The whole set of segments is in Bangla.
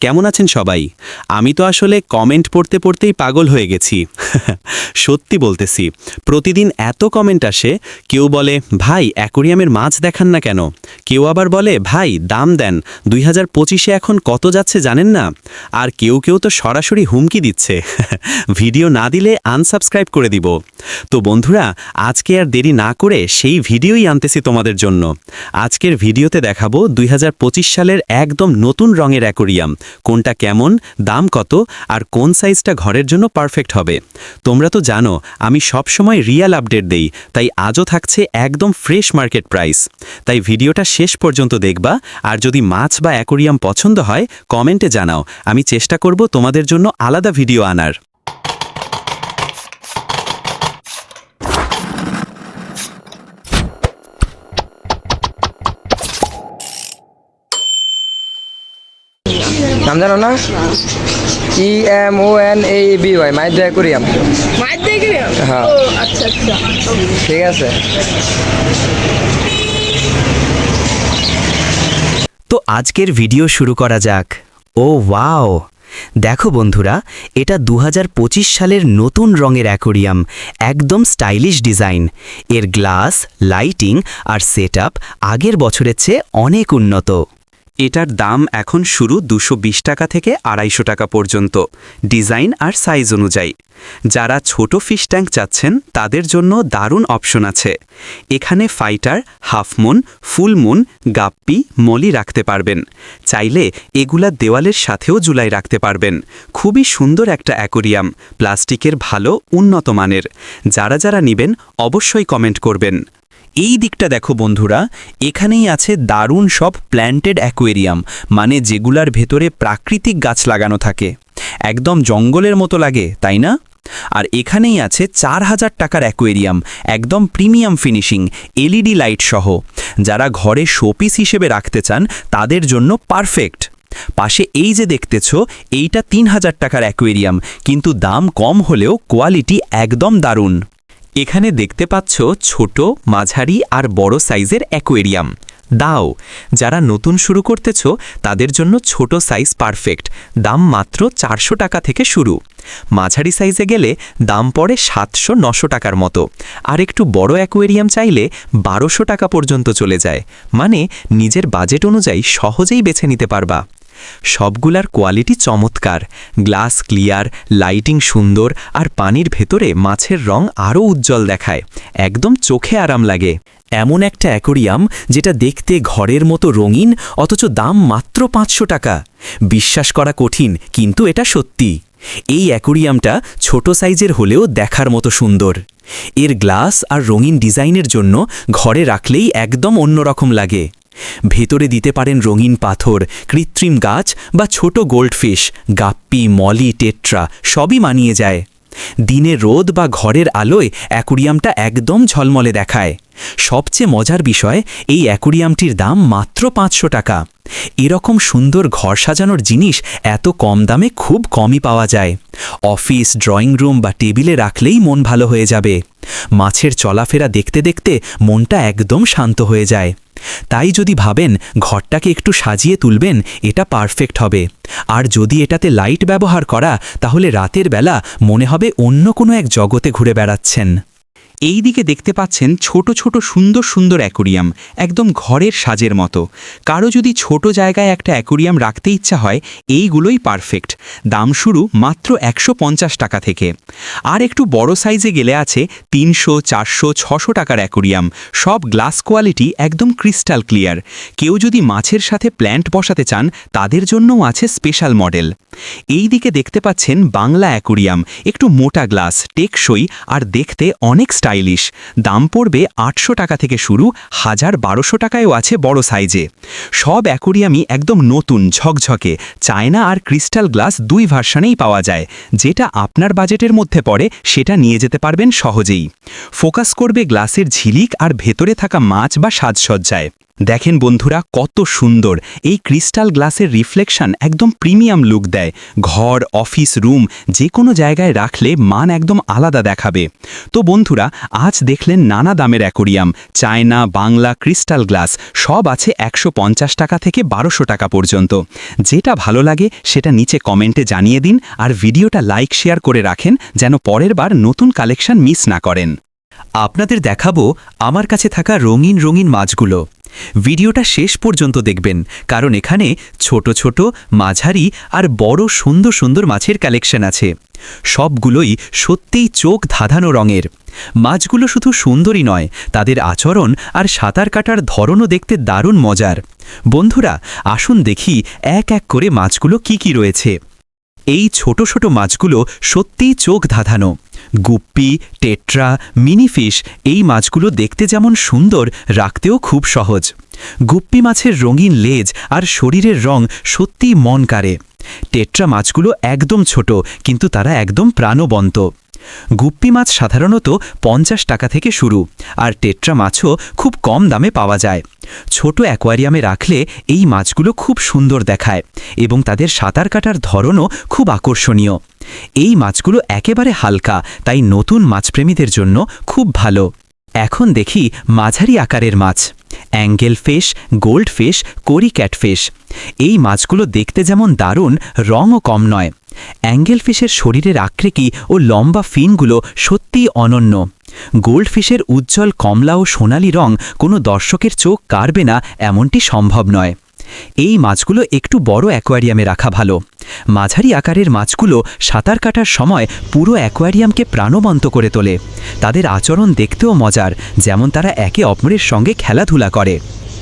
কেমন আছেন সবাই? আমি তো আসলে কমেন্ট পড়তে পড়তেই পাগল হয়ে গেছি। সত্যি বলতেছি, প্রতিদিন এত কমেন্ট আসে, কেউ বলে, ভাই, অ্যাকোরিয়ামের মাছ দেখান না কেন? কেউ আবার বলে, ভাই, দাম দেন, দুই হাজার পঁচিশে এখন কত যাচ্ছে জানেন না? আর কেউ কেউ তো সরাসরি হুমকি দিচ্ছে। ভিডিও না দিলে আনসাবস্ক্রাইব করে দিব। তো বন্ধুরা, আজকে আর দেরি না করে সেই ভিডিওই আনতেছি তোমাদের জন্য। আজকের ভিডিওতে দেখাবো দুই হাজার পঁচিশ সালের একদম নতুন রঙের অ্যাকোরিয়াম। কোনটা কেমন, দাম কত আর কোন সাইজটা ঘরের জন্য পারফেক্ট হবে। তোমরা তো জানো, আমি সব সময় রিয়াল আপডেট দেই, তাই আজও থাকছে একদম ফ্রেশ মার্কেট প্রাইস। তাই ভিডিওটা শেষ পর্যন্ত দেখবা, আর যদি মাছ বা অ্যাকোরিয়াম পছন্দ হয়, কমেন্টে জানাও। আমি চেষ্টা করব তোমাদের জন্য আলাদা ভিডিও আনার। নাম জানো না? E M O N A B Y মাইদ্রা aquarium মায়ের দেখে হ্যাঁ। আচ্ছা আচ্ছা। ঠিক আছে। তো আজকের ভিডিও শুরু করা যাক। Oh wow. দেখো বন্ধুরা এটা দু হাজার পঁচিশ সালের নতুন রঙের অ্যাকোরিয়াম একদম স্টাইলিশ ডিজাইন। এর গ্লাস লাইটিং আর সেটআপ আগের বছরের চেয়ে অনেক উন্নত। এটার দাম এখন শুরু দুশো টাকা থেকে আড়াইশো টাকা পর্যন্ত, ডিজাইন আর সাইজ অনুযায়ী। যারা ছোট ফিশ ট্যাঙ্ক চাচ্ছেন, তাদের জন্য দারুণ অপশন আছে। এখানে fighter half moon full moon guppy, molly রাখতে পারবেন। চাইলে এগুলা দেওয়ালের সাথেও জুলাই রাখতে পারবেন। খুবই সুন্দর একটা অ্যাকোরিয়াম, প্লাস্টিকের ভালো, উন্নত মানের। যারা যারা নিবেন, অবশ্যই কমেন্ট করবেন। এই দিকটা দেখো বন্ধুরা, এখানেই আছে দারুণ সব প্ল্যান্টেড অ্যাকোয়েরিয়াম মানে যেগুলার ভেতরে প্রাকৃতিক গাছ লাগানো থাকে। একদম জঙ্গলের মতো লাগে, তাই না? আর এখানেই আছে চার হাজার টাকার অ্যাকোয়েরিয়াম একদম প্রিমিয়াম ফিনিশিং এলইডি লাইট সহ। যারা ঘরে শোপিস হিসেবে রাখতে চান, তাদের জন্য পারফেক্ট পাশে এই যে দেখতেছ, এইটা তিন হাজার টাকার অ্যাকোয়েরিয়াম কিন্তু দাম কম হলেও কোয়ালিটি একদম দারুণ। এখানে দেখতে পাচ্ছ ছোট, মাঝারি আর বড় সাইজের অ্যাকোয়েরিয়াম। দাও, যারা নতুন শুরু করতেছ, তাদের জন্য ছোট সাইজ পারফেক্ট। দাম মাত্র চারশো টাকা থেকে শুরু। মাঝারি সাইজে গেলে দাম পড়ে সাতশো নশো টাকার মতো। আর একটু বড় অ্যাকোয়েরিয়াম চাইলে বারোশো টাকা পর্যন্ত চলে যায়। মানে নিজের বাজেট অনুযায়ী সহজেই বেছে নিতে পারবা। সবগুলার কোয়ালিটি চমৎকার। গ্লাস ক্লিয়ার, লাইটিং সুন্দর আর পানির ভেতরে মাছের রং আরও উজ্জ্বল দেখায়। একদম চোখে আরাম লাগে। এমন একটা অ্যাকোরিয়াম যেটা দেখতে ঘরের মতো রঙিন, অথচ দাম মাত্র পাঁচশো টাকা। বিশ্বাস করা কঠিন, কিন্তু এটা সত্যি। এই অ্যাকোরিয়ামটা ছোট সাইজের হলেও দেখার মতো সুন্দর। এর গ্লাস আর রঙিন ডিজাইনের জন্য ঘরে রাখলেই একদম অন্যরকম লাগে। ভেতরে দিতে পারেন রঙিন পাথর, কৃত্রিম গাছ বা ছোট গোল্ডফিশ, গাপ্পি, মলি, টেট্রা, সবই মানিয়ে যায়। দিনে রোদ বা ঘরের আলোয় অ্যাকুরিয়ামটা একদম ঝলমলে দেখায়। সবচেয়ে মজার বিষয়, এই অ্যাকুরিয়ামটির দাম মাত্র পাঁচশো টাকা। এরকম সুন্দর ঘর সাজানোর জিনিস এত কম দামে খুব কমই পাওয়া যায়। অফিস, ড্রয়িং রুম বা টেবিলে রাখলেই মন ভালো হয়ে যাবে। মাছের চলাফেরা দেখতে দেখতে মনটা একদম শান্ত হয়ে যায়। তাই যদি ভাবেন ঘরটাকে একটু সাজিয়ে তুলবেন, এটা পারফেক্ট হবে। আর যদি এটাতে লাইট ব্যবহার করা, তাহলে রাতের বেলা মনে হবে অন্য কোনো এক জগতে ঘুরে বেড়াচ্ছেন। এই দিকে দেখতে পাচ্ছেন ছোট ছোট সুন্দর সুন্দর অ্যাকোরিয়াম, একদম ঘরের সাজের মতো। কারও যদি ছোট জায়গায় একটা অ্যাকোরিয়াম রাখতে ইচ্ছা হয়, এইগুলোই পারফেক্ট। দাম শুরু মাত্র একশো পঞ্চাশ টাকা থেকে। আর একটু বড় সাইজে গেলে আছে তিনশো, চারশো, ছশো টাকার অ্যাকোরিয়াম। সব গ্লাস কোয়ালিটি একদম ক্রিস্টাল ক্লিয়ার। কেউ যদি মাছের সাথে প্ল্যান্ট বসাতে চান, তাদের জন্যও আছে স্পেশাল মডেল। এই দিকে দেখতে পাচ্ছেন বাংলা অ্যাকোরিয়াম, একটু মোটা গ্লাস, টেকসই আর দেখতে অনেক স্টাইলিশ। দাম পড়বে আটশো টাকা থেকে শুরু, হাজার বারোশো টাকায়ও আছে বড় সাইজে। সব অ্যাকোরিয়ামই একদম নতুন, ঝকঝকে। চায়না আর ক্রিস্টাল গ্লাস দুই ভার্সানেই পাওয়া যায়। যেটা আপনার বাজেটের মধ্যে পড়ে, সেটা নিয়ে যেতে পারবেন সহজেই। ফোকাস করবে গ্লাসের ঝিলিক আর ভেতরে থাকা মাছ বা সাজসজ্জায়। দেখেন বন্ধুরা, কত সুন্দর। এই ক্রিস্টাল গ্লাসের রিফ্লেকশন একদম প্রিমিয়াম লুক দেয়। ঘর, অফিস, রুম যে কোনো জায়গায় রাখলে মান একদম আলাদা দেখাবে। তো বন্ধুরা, আজ দেখলেন নানা দামের aquarium, China, Bangla crystal glass, সব আছে একশো পঞ্চাশ টাকা থেকে বারোশো টাকা পর্যন্ত। যেটা ভালো লাগে সেটা নিচে কমেন্টে জানিয়ে দিন আর ভিডিওটা লাইক, শেয়ার করে রাখেন যেন পরের বার নতুন কালেকশন মিস না করেন। আপনাদের দেখাবো আমার কাছে থাকা রঙিন রঙিন মাছগুলো। ভিডিওটা শেষ পর্যন্ত দেখবেন, কারণ এখানে ছোট ছোট, মাঝারি আর বড় সুন্দর সুন্দর মাছের কালেকশন আছে। সবগুলোই সত্যিই চোখ ধাঁধানো রঙের। মাছগুলো শুধু সুন্দরই নয়, তাদের আচরণ আর সাঁতার কাটার ধরনও দেখতে দারুণ মজার। বন্ধুরা, আসুন দেখি এক এক করে মাছগুলো কি কি রয়েছে। এই ছোট ছোট মাছগুলো সত্যিই চোখ ধাঁধানো। গুপ্পি, টেট্রা, মিনিফিশ এই মাছগুলো দেখতে যেমন সুন্দর, রাখতেও খুব সহজ। গুপ্পি মাছের রঙিন লেজ আর শরীরের রং সত্যিই মন কাড়ে। টেট্রা মাছগুলো একদম ছোট, কিন্তু তারা একদম প্রাণবন্ত। গুপ্পি মাছ সাধারণত পঞ্চাশ টাকা থেকে শুরু, আর টেট্রা মাছও খুব কম দামে পাওয়া যায়। ছোট অ্যাকোয়ারিয়ামে রাখলে এই মাছগুলো খুব সুন্দর দেখায় এবং তাদের সাঁতার কাটার ধরনও খুব আকর্ষণীয়। এই মাছগুলো একেবারে হালকা, তাই নতুন মাছপ্রেমীদের জন্য খুব ভালো। এখন দেখি মাঝারি আকারের মাছ, angel fish, gold fish, cory catfish. এই মাছগুলো দেখতে যেমন দারুণ, রঙও কম নয়। অ্যাঙ্গেল ফিশের শরীরের আকৃতি ও লম্বা ফিনগুলো সত্যিই অনন্য। গোল্ডফিশের উজ্জ্বল কমলা ও সোনালি রং কোনো দর্শকের চোখ কাড়বে না এমনটি সম্ভব নয়। এই মাছগুলো একটু বড় অ্যাকোয়ারিয়ামে রাখা ভালো। মাঝারি আকারের মাছগুলো সাঁতার কাটার সময় পুরো অ্যাকোয়ারিয়ামকে প্রাণবন্ত করে তোলে। তাদের আচরণ দেখতেও মজার, যেমন তারা একে অপরের সঙ্গে খেলাধুলা করে।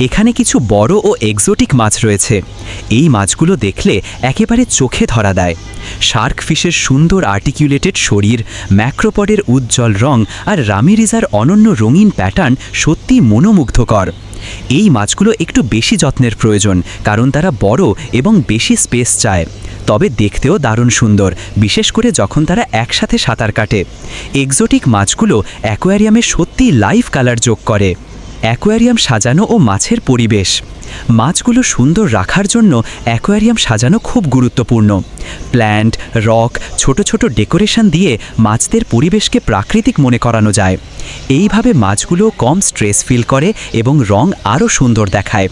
এখানে কিছু বড় ও এক্সোটিক মাছ রয়েছে। এই মাছগুলো দেখলে একেবারে চোখে ধরা দেয়। শার্ক ফিশের সুন্দর আর্টিকুলেটেড শরীর ম্যাক্রোপডের উজ্জ্বল রং আর রামিরিজার অনন্য রঙিন প্যাটার্ন সত্যি মনোমুগ্ধকর। এই মাছগুলো একটু বেশি যত্নের প্রয়োজন, কারণ তারা বড় এবং বেশি স্পেস চায়। তবে দেখতেও দারুণ সুন্দর, বিশেষ করে যখন তারা একসাথে সাঁতার কাটে। এক্সোটিক মাছগুলো অ্যাকোয়ারিয়ামে সত্যি লাইভ কালার যোগ করে। অ্যাকোয়ারিয়াম সাজানো ও মাছের পরিবেশ। মাছগুলো সুন্দর রাখার জন্য অ্যাকোয়ারিয়াম সাজানো খুব গুরুত্বপূর্ণ। প্ল্যান্ট, রক, ছোট ছোট ডেকোরেশন দিয়ে মাছদের পরিবেশকে প্রাকৃতিক মনে করানো যায়। এইভাবে মাছগুলো কম স্ট্রেস ফিল করে এবং রং আরও সুন্দর দেখায়।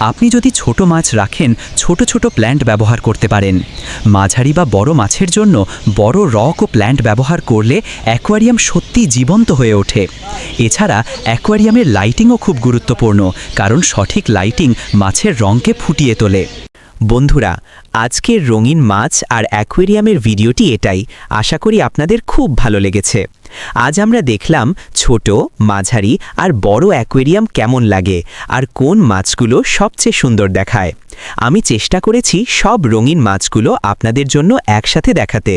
আপনি যদি ছোট মাছ রাখেন, ছোট ছোট প্ল্যান্ট ব্যবহার করতে পারেন। মাঝারি বা বড় মাছের জন্য বড় রক ও প্ল্যান্ট ব্যবহার করলে অ্যাকোয়ারিয়াম সত্যি জীবন্ত হয়ে ওঠে। এছাড়া অ্যাকোয়ারিয়ামের লাইটিংও খুব গুরুত্বপূর্ণ, কারণ সঠিক লাইটিং মাছের রঙকে ফুটিয়ে তোলে। বন্ধুরা, আজকের রঙিন মাছ আর অ্যাকোয়ারিয়ামের ভিডিওটি এটাই। আশা করি আপনাদের খুব ভালো লেগেছে। আজ আমরা দেখলাম ছোট, মাঝারি আর বড় অ্যাকোয়ারিয়াম কেমন লাগে আর কোন মাছগুলো সবচেয়ে সুন্দর দেখায়। আমি চেষ্টা করেছি সব রঙিন মাছগুলো আপনাদের জন্য একসাথে দেখাতে।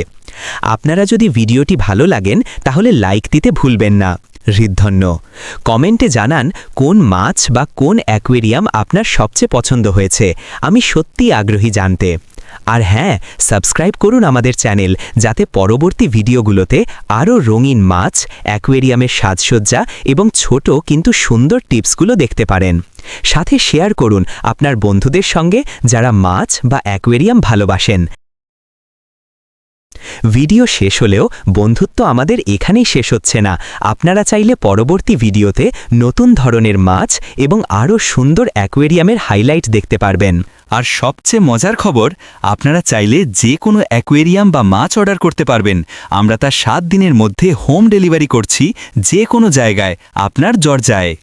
আপনারা যদি ভিডিওটি ভালো লাগেন তাহলে লাইক দিতে ভুলবেন না। হৃদধন্য। কমেন্টে জানান, কোন মাছ বা কোন অ্যাকোয়ারিয়াম আপনার সবচেয়ে পছন্দ হয়েছে? আমি সত্যিই আগ্রহী জানতে। আর হ্যাঁ সাবস্ক্রাইব করুন আমাদের চ্যানেল, যাতে পরবর্তী ভিডিওগুলোতে আরও রঙিন মাছ, অ্যাকোয়ারিয়ামের সাজসজ্জা এবং ছোট কিন্তু সুন্দর টিপসগুলো দেখতে পারেন। সাথে শেয়ার করুন আপনার বন্ধুদের সঙ্গে যারা মাছ বা অ্যাকোয়ারিয়াম ভালোবাসেন। ভিডিও শেষ হলেও বন্ধুত্ব আমাদের এখানেই শেষ হচ্ছে না। আপনারা চাইলে পরবর্তী ভিডিওতে নতুন ধরনের মাছ এবং আরও সুন্দর অ্যাকোয়ারিয়ামের হাইলাইট দেখতে পারবেন। আর সবচেয়ে মজার খবর, আপনারা চাইলে যে কোনো অ্যাকোয়ারিয়াম বা মাছ অর্ডার করতে পারবেন। আমরা তা সাত দিনের মধ্যে হোম ডেলিভারি করছি যে কোনো জায়গায়, আপনার দরজায়।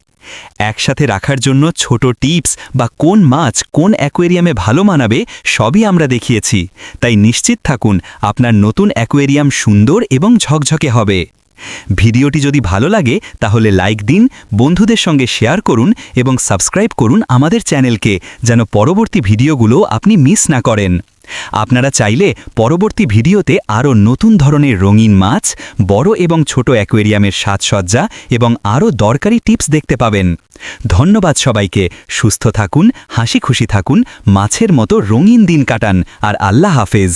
একসাথে রাখার জন্য ছোট টিপস বা কোন মাছ কোন অ্যাকোয়ারিয়ামে ভালো মানাবে সবই আমরা দেখিয়েছি। তাই নিশ্চিত থাকুন, আপনার নতুন অ্যাকোয়ারিয়াম সুন্দর এবং ঝকঝকে হবে। ভিডিওটি যদি ভালো লাগে, তাহলে লাইক দিন, বন্ধুদের সঙ্গে শেয়ার করুন এবং সাবস্ক্রাইব করুন আমাদের চ্যানেলকে, যেন পরবর্তী ভিডিওগুলো আপনি মিস না করেন। আপনারা চাইলে পরবর্তী ভিডিওতে আরও নতুন ধরনের রঙিন মাছ, বড় এবং ছোট অ্যাকোয়ারিয়ামের সাজসজ্জা এবং আরও দরকারি টিপস দেখতে পাবেন। ধন্যবাদ সবাইকে, সুস্থ থাকুন, হাসি খুশি থাকুন, মাছের মতো রঙিন দিন কাটান, আর আল্লাহ হাফেজ।